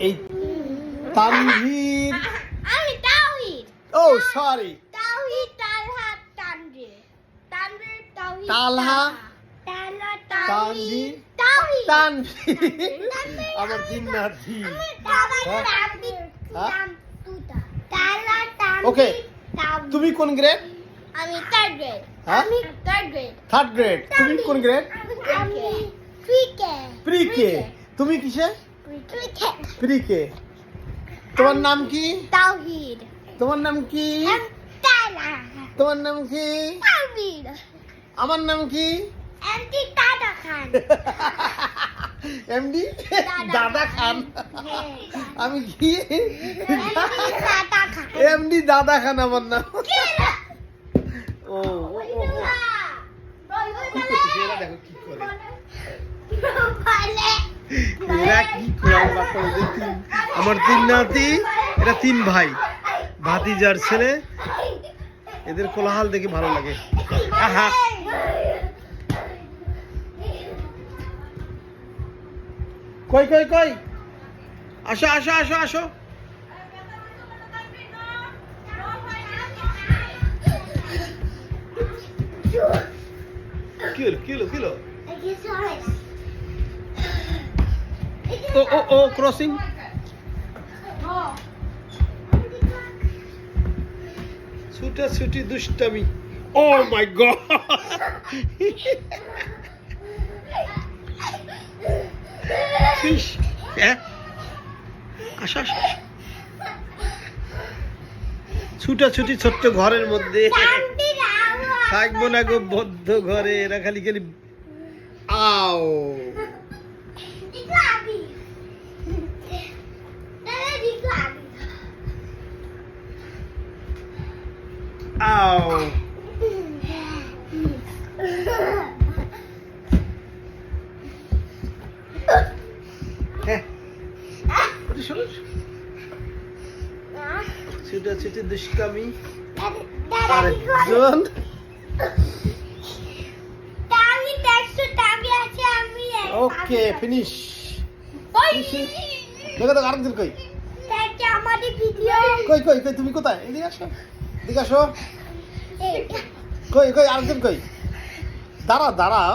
এই তানভীর। আমি তাওহিদ। ও সরি তাওহিদ তালহা তানভীর। তানভীর তাওহিদ তালহা, তালহা তানভীর, তাওহিদ। তানভীর। আমার তিন নাতি হ্যাঁ? হ্যাঁ? তুমি কোন গ্রেড আমি থার্ড গ্রেড? আমি থার্ড গ্রেড থার্ড গ্রেড তুমি কোন গ্রেড আমি প্রি কে তুমি কিসে? প্রিকে তোমার নাম কি? তাওহিদ। তোমার নাম কি? তোমার নাম কি? আমার নাম কি? এমটি দাদা খান। এমডি দাদা খান। হ্যাঁ। আমি কি? এমডি দাদা খান। আমার নাম। ও দেখো কি করে। আমার তিন- নাতি, এরা তিন ভাই। ভাতিজার ছেলে। এদের কোলাহাল দেখে ভালো লাগে। আহা! কই কই কই? আসো আসো আসো আসো। কি হলো কি হলো কি হলো? ও ও ও ক্রসিং ছুটা ছুটি দুষ্টামি। Oh my god. ছুটাছুটি ছোট্ট ঘরের মধ্যে। থাকব না গো বদ্ধ ঘরে এরা খালি খালি আও ওটা শোনো ছুটাছুটি দুষ্টামি আরেকজন ওকে ফিনিশ দেখো তো আরেকজন কই কই কই কই তুমি কোথায়? এদিকে আসো এদিকে আসো। কই কই আরেকজন কই? দাঁড়া দাঁড়াও।